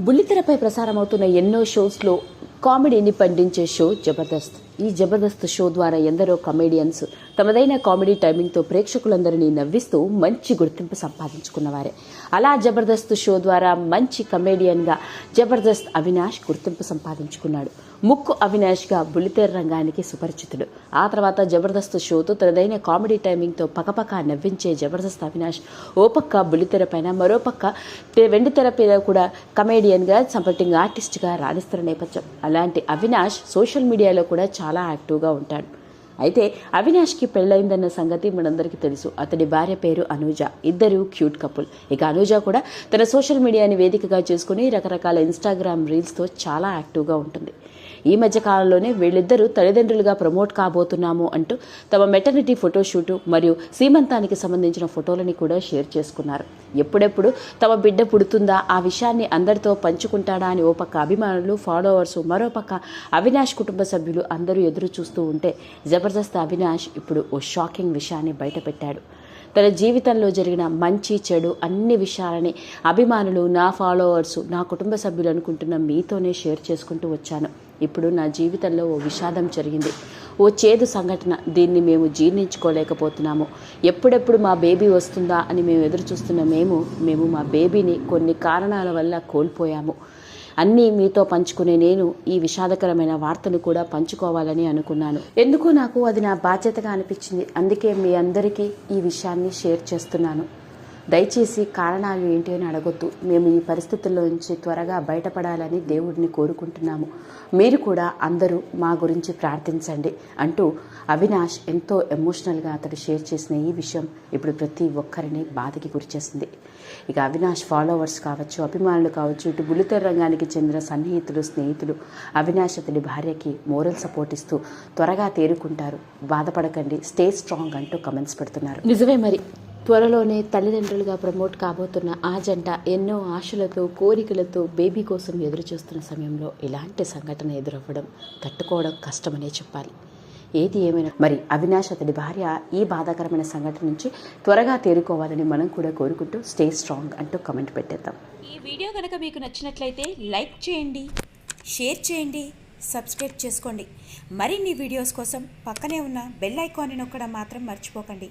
బుల్లితెరపై ప్రసారమవుతున్న ఎన్నో షోస్లో కామెడీని పండించే షో జబర్దస్త్. ఈ జబర్దస్త్ షో ద్వారా ఎందరో కమేడియన్స్ తమదైన కామెడీ టైమింగ్తో ప్రేక్షకులందరినీ నవ్విస్తూ మంచి గుర్తింపు సంపాదించుకున్నవారే. అలా జబర్దస్త్ షో ద్వారా మంచి కమేడియన్గా జబర్దస్త్ అవినాష్ గుర్తింపు సంపాదించుకున్నాడు. ముక్కు అవినాష్గా బుల్లితెర రంగానికి సుపరిచితుడు. ఆ తర్వాత జబర్దస్త్ షోతో తనదైన కామెడీ టైమింగ్తో పకపక నవ్వించే జబర్దస్త్ అవినాష్ ఓ పక్క బుల్లితెర పైన మరో పక్క తె- వెండితెర పైన కూడా కమేడియన్గా సంపటింగ్ ఆర్టిస్ట్గా రాణిస్తున్న నేపథ్యం. అలాంటి అవినాష్ సోషల్ మీడియాలో కూడా చాలా చాలా యాక్టివ్గా ఉంటాడు. అయితే అవినాష్కి పెళ్ళైందన్న సంగతి మనందరికీ తెలుసు. అతడి భార్య పేరు అనూజ. ఇద్దరు క్యూట్ కపుల్. ఇక అనూజ కూడా తన సోషల్ మీడియాని వేదికగా చేసుకుని రకరకాల ఇన్స్టాగ్రామ్ రీల్స్తో చాలా యాక్టివ్గా ఉంటుంది. ఈ మధ్య కాలంలోనే వీళ్ళిద్దరూ తల్లిదండ్రులుగా ప్రమోట్ కాబోతున్నాము అంటూ తమ మెటర్నిటీ ఫోటోషూటు మరియు సీమంతానికి సంబంధించిన ఫోటోలని కూడా షేర్ చేసుకున్నారు. ఎప్పుడెప్పుడు తమ బిడ్డ పుడుతుందా ఆ విషయాన్ని అందరితో పంచుకుంటాడా అని ఓ పక్క అభిమానులు ఫాలోవర్స్ మరో పక్క అవినాష్ కుటుంబ సభ్యులు అందరూ ఎదురు చూస్తూ ఉంటే జబర్దస్త్ అవినాష్ ఇప్పుడు ఓ షాకింగ్ విషయాన్ని బయటపెట్టాడు. తన జీవితంలో జరిగిన మంచి చెడు అన్ని విషయాలని అభిమానులు నా ఫాలోవర్స్ నా కుటుంబ సభ్యులు అనుకుంటున్న మీతోనే షేర్ చేసుకుంటూ వచ్చాను. ఇప్పుడు నా జీవితంలో ఓ విషాదం జరిగింది. ఓ చేదు సంఘటన. దీన్ని మేము జీర్ణించుకోలేకపోతున్నాము. ఎప్పుడెప్పుడు మా బేబీ వస్తుందా అని మేము ఎదురు చూస్తున్న మేము మేము మా బేబీని కొన్ని కారణాల వల్ల కోల్పోయాము. అన్నీ మీతో పంచుకునే నేను ఈ విషాదకరమైన వార్తను కూడా పంచుకోవాలని అనుకున్నాను. ఎందుకో నాకు అది నా బాధ్యతగా అనిపించింది. అందుకే మీ అందరికీ ఈ విషయాన్ని షేర్ చేస్తున్నాను. దయచేసి కారణాలు ఏంటి అని అడగొద్దు. మేము ఈ పరిస్థితుల్లో నుంచి త్వరగా బయటపడాలని దేవుడిని కోరుకుంటున్నాము. మీరు కూడా అందరూ మా గురించి ప్రార్థించండి అంటూ అవినాష్ ఎంతో ఎమోషనల్గా అతడు షేర్ చేసిన ఈ విషయం ఇప్పుడు ప్రతి ఒక్కరిని బాధకి గురిచేసింది ఇక అవినాష్ ఫాలోవర్స్ కావచ్చు అభిమానులు కావచ్చు ఇటు బుల్లితెర రంగానికి చెందిన సన్నిహితులు స్నేహితులు అవినాష్ అతడి భార్యకి మోరల్ సపోర్ట్ ఇస్తూ త్వరగా తేరుకుంటారు. బాధపడకండి స్టే స్ట్రాంగ్ అంటూ కమెంట్స్ పెడుతున్నారు. నిజమే మరి. త్వరలోనే తల్లిదండ్రులుగా ప్రమోట్ కాబోతున్న ఆ జంట ఎన్నో ఆశలతో కోరికలతో బేబీ కోసం ఎదురుచూస్తున్న సమయంలో ఇలాంటి సంఘటన ఎదురవ్వడం తట్టుకోవడం కష్టమనే చెప్పాలి. ఏది ఏమైనా మరి అవినాష్ అతడి భార్య ఈ బాధాకరమైన సంఘటన నుంచి త్వరగా తేరుకోవాలని మనం కూడా కోరుకుంటూ స్టే స్ట్రాంగ్ అంటూ కమెంట్ పెట్టేద్దాం. ఈ వీడియో కనుక మీకు నచ్చినట్లయితే లైక్ చేయండి షేర్ చేయండి సబ్స్క్రైబ్ చేసుకోండి. మరిన్ని వీడియోస్ కోసం పక్కనే ఉన్న బెల్ ఐకాన్ని నొక్కడం మాత్రం మర్చిపోకండి.